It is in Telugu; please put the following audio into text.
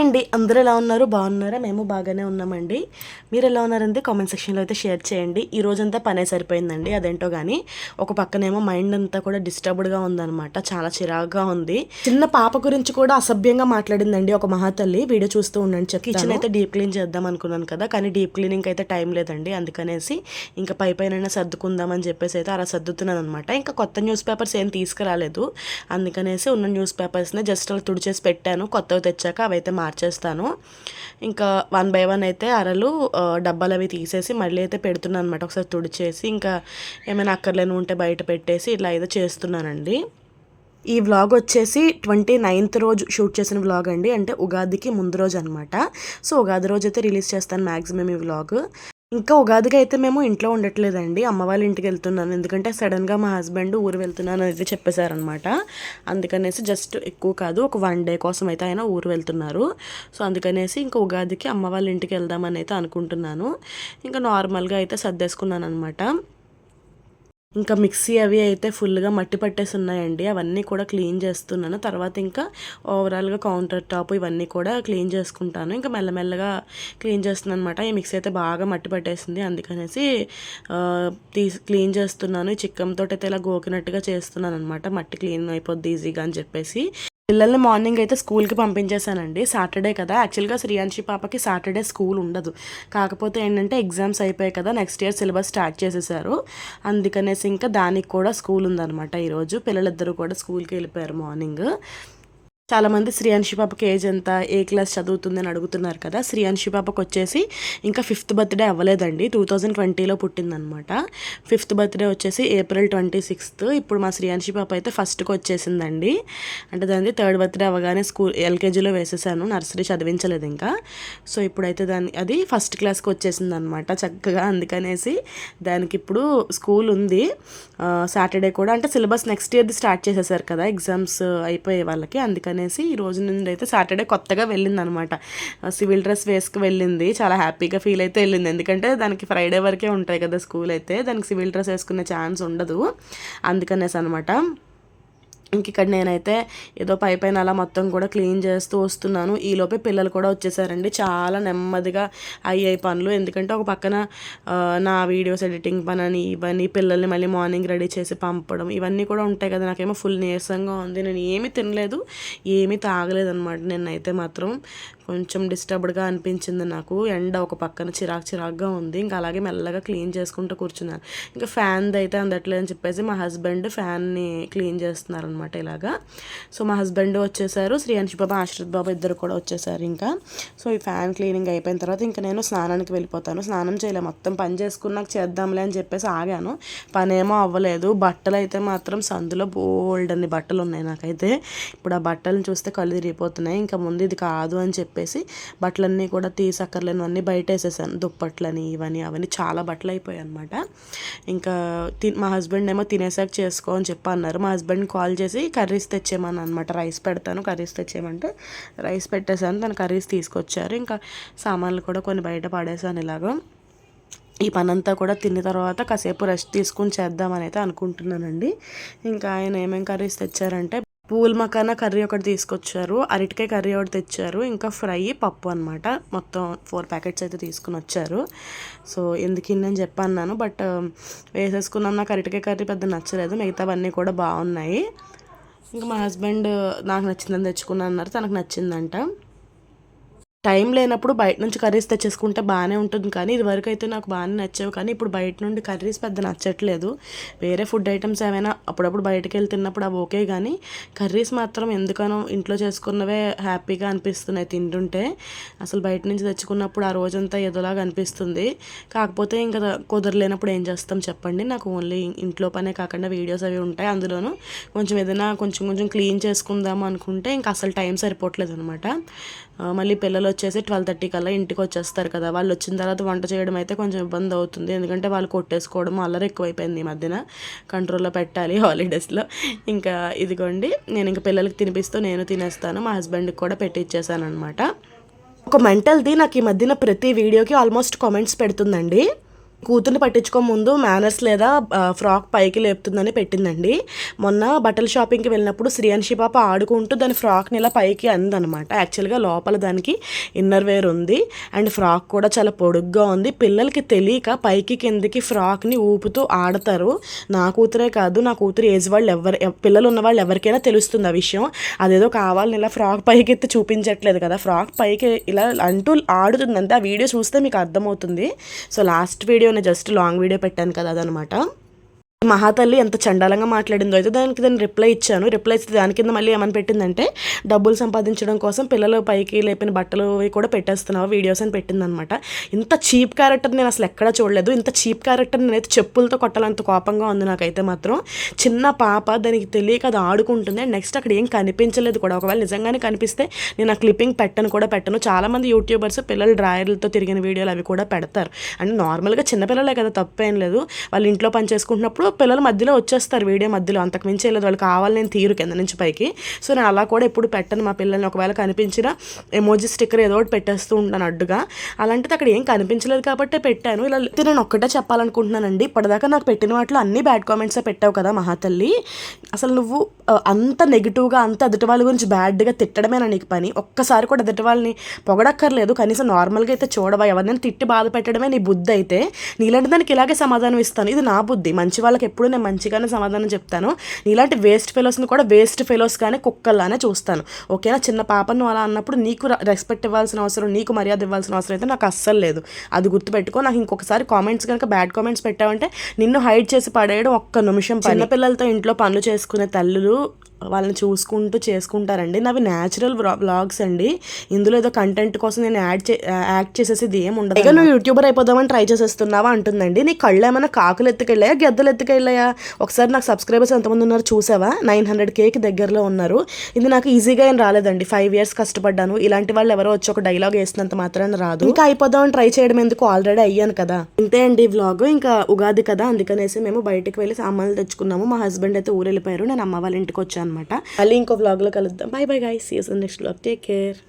అండి. అందరూ ఎలా ఉన్నారు? బాగున్నారా? మేము బాగానే ఉన్నామండి. మీరు ఎలా ఉన్నారంటే కామెంట్ సెక్షన్లో అయితే షేర్ చేయండి. ఈ రోజంతా పనే సరిపోయిందండి అదేంటో కానీ ఒక పక్కనేమో మైండ్ అంతా కూడా డిస్టర్బ్డ్గా ఉందన్నమాట. చాలా చిరాగ్గా ఉంది. చిన్న పాప గురించి కూడా అసభ్యంగా మాట్లాడిందండి ఒక మహాతల్లి. వీడియో చూస్తూ ఉండండి చెప్పి కిచెన్ అయితే డీప్ క్లీన్ చేద్దాం అనుకున్నాను కదా కానీ డీప్ క్లీనింగ్ అయితే టైం లేదండి. అందుకనేసి ఇంకా పై పైన సర్దుకుందామని చెప్పేసి అయితే అలా సర్దుతున్నాను అనమాట ఇంకా కొత్త న్యూస్ పేపర్స్ ఏం తీసుకురాలేదు. అందుకనేసి ఉన్న న్యూస్ పేపర్స్ని జస్ట్ అలా తుడిచేసి పెట్టాను. కొత్తవి తెచ్చాక అవైతే మార్చేస్తాను. ఇంకా వన్ బై వన్ అయితే అరలు డబ్బాలు అవి తీసేసి మళ్ళీ అయితే పెడుతున్నాను అనమాట ఒకసారి తుడిచేసి ఇంకా ఏమైనా అక్కర్లేని ఉంటే బయట పెట్టేసి ఇలా ఏదో చేస్తున్నానండి. ఈ వ్లాగ్ వచ్చేసి ట్వంటీ నైన్త్ రోజు షూట్ చేసిన వ్లాగ్ అండి. అంటే ఉగాదికి ముందు రోజు అనమాట సో ఉగాది రోజు అయితే రిలీజ్ చేస్తాను మ్యాక్సిమం ఈ వ్లాగ్. ఇంకా ఉగాదికి అయితే మేము ఇంట్లో ఉండట్లేదండి. అమ్మ వాళ్ళ ఇంటికి వెళ్తున్నాను. ఎందుకంటే సడన్గా మా హస్బెండ్ ఊరు వెళ్తున్నాను అయితే చెప్పేశారనమాట అందుకనేసి జస్ట్ ఎక్కువ కాదు ఒక వన్ డే కోసం అయితే ఆయన ఊరు వెళ్తున్నారు. సో అందుకనేసి ఇంకా ఉగాదికి అమ్మ వాళ్ళ ఇంటికి వెళ్దామని అయితే అనుకుంటున్నాను. ఇంకా నార్మల్గా అయితే సర్దేసుకున్నాను అనమాట ఇంకా మిక్సీ అవి అయితే ఫుల్గా మట్టి పట్టేసి ఉన్నాయండి అవన్నీ కూడా క్లీన్ చేస్తున్నాను. తర్వాత ఇంకా ఓవరాల్గా కౌంటర్ టాప్ ఇవన్నీ కూడా క్లీన్ చేసుకుంటాను. ఇంకా మెల్లమెల్లగా క్లీన్ చేస్తున్నాను అనమాట ఈ మిక్సీ అయితే బాగా మట్టి పట్టేసింది. అందుకనేసి తీసి క్లీన్ చేస్తున్నాను. ఈ చిక్కంతో అయితే ఇలా గోకినట్టుగా చేస్తున్నాను అనమాట మట్టి క్లీన్ అయిపోద్ది ఈజీగా అని చెప్పేసి. పిల్లల్ని మార్నింగ్ అయితే స్కూల్కి పంపించేశానండి. సాటర్డే కదా. యాక్చువల్గా శ్రీయాంశి పాపకి సాటర్డే స్కూల్ ఉండదు. కాకపోతే ఏంటంటే ఎగ్జామ్స్ అయిపోయాయి కదా. నెక్స్ట్ ఇయర్ సిలబస్ స్టార్ట్ చేసేసారు అందుకనేసి ఇంకా దానికి కూడా స్కూల్ ఉందన్నమాట ఈరోజు. పిల్లలిద్దరూ కూడా స్కూల్కి వెళ్ళిపోయారు మార్నింగ్. చాలామంది శ్రీయాంశి పాపకి ఏజ్ ఎంత ఏ క్లాస్ చదువుతుంది అని అడుగుతున్నారు కదా. శ్రీయాంశి పాపకు వచ్చేసి ఇంకా ఫిఫ్త్ బర్త్డే అవ్వలేదండి. టూ థౌజండ్ ట్వంటీలో పుట్టిందనమాట. ఫిఫ్త్ బర్త్డే వచ్చేసి ఏప్రిల్ ట్వంటీ సిక్స్త్. ఇప్పుడు మా శ్రీయాంశి పాప అయితే ఫస్ట్కి వచ్చేసిందండి. అంటే దాన్ని థర్డ్ బర్త్డే అవ్వగానే స్కూల్ ఎల్కేజీలో వేసేసాను. నర్సరీ చదివించలేదు ఇంకా. సో ఇప్పుడైతే దాన్ని అది ఫస్ట్ క్లాస్కి వచ్చేసింది అనమాట చక్కగా. అందుకనేసి దానికి ఇప్పుడు స్కూల్ ఉంది. సాటర్డే కూడా. అంటే సిలబస్ నెక్స్ట్ ఇయర్ది స్టార్ట్ చేసేసారు కదా. ఎగ్జామ్స్ అయిపోయే వాళ్ళకి. అందుకని అనేసి ఈ రోజు నుండి అయితే సాటర్డే కొత్తగా వెళ్ళింది అనమాట సివిల్ డ్రెస్ వేసుకు వెళ్ళింది. చాలా హ్యాపీగా ఫీల్ అయితే వెళ్ళింది. ఎందుకంటే దానికి ఫ్రైడే వరకే ఉంటాయి కదా స్కూల్ అయితే. దానికి సివిల్ డ్రెస్ వేసుకునే ఛాన్స్ ఉండదు. అందుకనేసి అనమాట ఇంక ఇక్కడ నేనైతే ఏదో పై పైన అలా మొత్తం కూడా క్లీన్ చేస్తూ వస్తున్నాను. ఈలోపే పిల్లలు కూడా వచ్చేసారండి. చాలా నెమ్మదిగా అయ్యాయి పనులు. ఎందుకంటే ఒక పక్కన నా వీడియోస్ ఎడిటింగ్ పని అని ఇవన్నీ పిల్లల్ని మళ్ళీ మార్నింగ్ రెడీ చేసి పంపడం ఇవన్నీ కూడా ఉంటాయి కదా. నాకేమో ఫుల్ నీరసంగా ఉంది. నేను ఏమీ తినలేదు ఏమీ తాగలేదు అనమాట నేనైతే మాత్రం కొంచెం డిస్టర్బ్డ్గా అనిపించింది నాకు. ఎండ ఒక పక్కన చిరాకు చిరాకుగా ఉంది. ఇంకా అలాగే మెల్లగా క్లీన్ చేసుకుంటూ కూర్చున్నాను. ఇంకా ఫ్యాన్ది అయితే అందట్లేదని అని చెప్పేసి మా హస్బెండ్ ఫ్యాన్ని క్లీన్ చేస్తున్నారు అనమాట ఇలాగా. సో మా హస్బెండ్ వచ్చేసారు. శ్రీయాంశి బాబా ఆశ్రిత్ బాబా ఇద్దరు కూడా వచ్చేసారు ఇంకా. సో ఈ ఫ్యాన్ క్లీనింగ్ అయిపోయిన తర్వాత ఇంకా నేను స్నానానికి వెళ్ళిపోతాను. స్నానం చేయలే. మొత్తం పని చేసుకున్నాక చేద్దాంలే అని చెప్పేసి ఆగాను. పనేమో అవ్వలేదు. బట్టలు అయితే మాత్రం సందులో బోల్డ్ అన్ని బట్టలు ఉన్నాయి నాకైతే. ఇప్పుడు ఆ బట్టలను చూస్తే కళ్ళు తిరిగిపోతున్నాయి. ఇంకా ముందు ఇది కాదు అని చెప్పి చెప్పేసి బట్టలన్నీ కూడా తీసక్కర్లేనివన్నీ బయట వేసేసాను దుప్పట్లని ఇవన్నీ అవన్నీ చాలా బట్టలు అయిపోయాయి అనమాట ఇంకా తి మా హస్బెండ్ ఏమో తినేసాక చేసుకో అని చెప్పి అన్నారు. మా హస్బెండ్ కాల్ చేసి కర్రీస్ తెచ్చేయమని అనమాట రైస్ పెడతాను కర్రీస్ తెచ్చేయమంటే రైస్ పెట్టేశాను. తను కర్రీస్ తీసుకొచ్చారు. ఇంకా సామాన్లు కూడా కొన్ని బయట పడేసాను ఇలాగా. ఈ పనంతా కూడా తిన్న తర్వాత కాసేపు రెస్ట్ తీసుకుని చేద్దామని అయితే అనుకుంటున్నానండి. ఇంకా ఆయన ఏమేమి కర్రీస్ తెచ్చారంటే పూల్ మకానా కర్రీ ఒకటి తీసుకొచ్చారు. అరటికాయ కర్రీ ఒకటి తెచ్చారు. ఇంకా ఫ్రై పప్పు అనమాట మొత్తం ఫోర్ ప్యాకెట్స్ అయితే తీసుకుని వచ్చారు. సో ఎందుకు నేను చెప్పన్నాను బట్ వేసేసుకున్నాం. నాకు అరటికాయ కర్రీ పెద్ద నచ్చలేదు. మిగతావన్నీ కూడా బాగున్నాయి. ఇంకా మా హస్బెండ్ నాకు నచ్చిందని తెచ్చుకున్నాను అన్నారు. తనకు నచ్చిందంట. టైం లేనప్పుడు బయట నుంచి కర్రీస్ తెచ్చేసుకుంటే బాగానే ఉంటుంది కానీ ఇదివరకు అయితే నాకు బాగానే నచ్చేవి కానీ ఇప్పుడు బయట నుండి కర్రీస్ పెద్ద నచ్చట్లేదు. వేరే ఫుడ్ ఐటమ్స్ ఏమైనా అప్పుడప్పుడు బయటకు వెళ్ళి తిన్నప్పుడు అవి ఓకే కానీ కర్రీస్ మాత్రం ఎందుకనో ఇంట్లో చేసుకున్నవే హ్యాపీగా అనిపిస్తున్నాయి తింటుంటే. అసలు బయట నుంచి తెచ్చుకున్నప్పుడు ఆ రోజంతా ఏదోలాగా అనిపిస్తుంది. కాకపోతే ఇంకా కుదరలేనప్పుడు ఏం చేస్తాం చెప్పండి. నాకు ఓన్లీ ఇంట్లో పనే కాకుండా వీడియోస్ అవి ఉంటాయి అందులోనూ కొంచెం ఏదైనా కొంచెం కొంచెం క్లీన్ చేసుకుందాం అనుకుంటే ఇంకా అసలు టైం సరిపోవట్లేదు అనమాట మళ్ళీ పిల్లలు వచ్చేసి ట్వెల్వ్ థర్టీ కల్లా ఇంటికి వచ్చేస్తారు కదా. వాళ్ళు వచ్చిన తర్వాత వంట చేయడం అయితే కొంచెం ఇబ్బంది అవుతుంది. ఎందుకంటే వాళ్ళు కొట్టేసుకోవడం అల్లరి ఎక్కువైపోయింది ఈ మధ్యన. కంట్రోల్లో పెట్టాలి హాలిడేస్లో ఇంకా ఇదిగోండి నేను ఇంకా పిల్లలకి తినిపిస్తూ నేను తినేస్తాను. మా హస్బెండ్కి కూడా పెట్టిచ్చేసాను అనమాట ఒక మెంటల్ది నాకు ఈ మధ్యన ప్రతి వీడియోకి ఆల్మోస్ట్ కామెంట్స్ పెడుతుందండి. కూతుర్ని పట్టించుకో ముందు మేనర్స్ లేదా ఫ్రాక్ పైకి లేపుతుందని పెట్టిందండి. మొన్న బట్టల షాపింగ్కి వెళ్ళినప్పుడు శ్రీయాన్షి పాప ఆడుకుంటూ దాని ఫ్రాక్ని ఇలా పైకి అందనమాట. యాక్చువల్గా లోపల దానికి ఇన్నర్ వేర్ ఉంది. అండ్ ఫ్రాక్ కూడా చాలా పొడుగ్గా ఉంది. పిల్లలకి తెలియక పైకి కిందకి ఫ్రాక్ని ఊపుతూ ఆడతారు. నా కూతురే కాదు నా కూతురు ఏజ్ వాళ్ళు ఎవరు పిల్లలు ఉన్న వాళ్ళు ఎవరికైనా తెలుస్తుంది ఆ విషయం. అదేదో కావాలని ఇలా ఫ్రాక్ పైకి ఎత్తి చూపించట్లేదు కదా. ఫ్రాక్ పైకి ఇలా అంటూ ఆడుతుంది ఆ వీడియో చూస్తే మీకు అర్థమవుతుంది. సో లాస్ట్ వీడియో వీడియోనే జస్ట్ లాంగ్ వీడియో పెట్టాను కదా అదనమాట. మహాతల్లి ఎంత చండాలంగా మాట్లాడిందో అయితే దానికి దాన్ని రిప్లై ఇచ్చాను. రిప్లై ఇస్తే దాని కింద మళ్ళీ ఏమని పెట్టిందంటే డబ్బులు సంపాదించడం కోసం పిల్లలు పైకి లేపిన బట్టలు అవి కూడా పెట్టేస్తున్నావు వీడియోస్ అని పెట్టిందనమాట ఇంత చీప్ క్యారెక్టర్ నేను అసలు ఎక్కడా చూడలేదు. ఇంత చీప్ క్యారెక్టర్ నేనైతే చెప్పులతో కొట్టాలంత కోపంగా ఉంది నాకైతే మాత్రం. చిన్న పాప దానికి తెలియక అది ఆడుకుంటుంది. అండ్ నెక్స్ట్ అక్కడ ఏం కనిపించలేదు కూడా. ఒకవేళ నిజంగానే కనిపిస్తే నేను ఆ క్లిప్పింగ్ పెట్టను కూడా పెట్టను. చాలామంది యూట్యూబర్స్ పిల్లలు డ్రాయర్లతో తిరిగిన వీడియోలు అవి కూడా పెడతారు. అండ్ నార్మల్గా చిన్నపిల్లలే కదా తప్పేం లేదు. వాళ్ళు ఇంట్లో పని చేసుకుంటున్నప్పుడు పిల్లల మధ్యలో వచ్చేస్తారు వీడియో మధ్యలో. అంతకు మించి వెళ్ళదు వాళ్ళు కావాలి నేను తీరు కింద నుంచి పైకి. సో నేను అలా కూడా ఎప్పుడు పెట్టను. మా పిల్లల్ని ఒకవేళ కనిపించిన ఎమోజీ స్టిక్కర్ ఏదో ఒకటి పెట్టేస్తూ ఉంటాను అడ్డుగా. అలాంటిది అక్కడ ఏం కనిపించలేదు కాబట్టి పెట్టాను. ఇలా నేను ఒక్కటే చెప్పాలనుకుంటున్నానండి. ఇప్పటిదాకా నాకు పెట్టిన వాటిలో అన్ని బ్యాడ్ కామెంట్సే పెట్టావు కదా మహాతల్లి. అసలు నువ్వు అంత నెగిటివ్గా అంత ఎదుటి వాళ్ళ గురించి బ్యాడ్గా తిట్టడమేనా నీకు పని? ఒక్కసారి కూడా ఎదుటి వాళ్ళని పొగడక్కర్లేదు. కనీసం నార్మల్గా అయితే చూడవా? ఎవరినైనా తిట్టి బాధ పెట్టడమే నీ బుద్ధి అయితే. నీలాంటి దానికి ఇలాగే సమాధానం ఇస్తాను. ఇది నా బుద్ధి. మంచి వాళ్ళకి ఎప్పుడు నేను మంచిగానే సమాధానం చెప్తాను. నీలాంటి వేస్ట్ ఫెలోస్ని కూడా వేస్ట్ ఫెలోస్ కానీ కుక్కల్లానే చూస్తాను. ఓకేనా? చిన్న పాపను అలా అన్నప్పుడు నీకు రెస్పెక్ట్ ఇవ్వాల్సిన అవసరం నీకు మర్యాద ఇవ్వాల్సిన అవసరం అయితే నాకు అస్సలు లేదు. అది గుర్తుపెట్టుకో. నాకు ఇంకొకసారి కామెంట్స్ కనుక బ్యాడ్ కామెంట్స్ పెట్టావంటే నిన్ను హైడ్ చేసి పడేయడం ఒక్క నిమిషం చిన్న పిల్లలతో ఇంట్లో పనులు చేసుకునే తల్లులు వాళ్ళని చూసుకుంటూ చేసుకుంటారండి. నావి న్యాచురల్ వ్లాగ్స్ అండి. ఇందులో ఏదో కంటెంట్ కోసం నేను యాడ్ చే యాక్ట్ చేసేసి ఇది ఏం ఉండదు ఇక నువ్వు యూట్యూబర్ అయిపోదామని ట్రై చేసేస్తున్నావా అంటుందండి. నీ కళ్ళు ఏమైనా కాకులు ఎత్తుకెళ్ళాయా గెద్దలు ఎత్తుకెళ్ళాయా? ఒకసారి నాకు సబ్స్క్రైబర్స్ ఎంతమంది ఉన్నారు చూసావా? నైన్ హండ్రెడ్ కేకి దగ్గరలో ఉన్నారు. ఇది నాకు ఈజీగా ఏం రాలేదండి. ఫైవ్ ఇయర్స్ కష్టపడ్డాను. ఇలాంటి వాళ్ళు ఎవరో వచ్చి ఒక డైలాగ్ వేసినంత మాత్రాన రాదు. ఇంకా అయిపోదామని ట్రై చేయడం ఎందుకు? ఆల్రెడీ అయ్యాను కదా. ఇంతే అండి వ్లాగ్ ఇంకా ఉగాది కదా. అందుకనేసి మేము బయటకు వెళ్ళి సామాన్లు తెచ్చుకున్నాము. మా హస్బెండ్ అయితే ఊరు వెళ్ళిపోయారు నేను అమ్మ వాళ్ళ ఇంటికి వచ్చాను. అనమాట మళ్ళీ ఇంకో వ్లాగ్లో కలుద్దాం. Bye bye guys see you in next vlog take care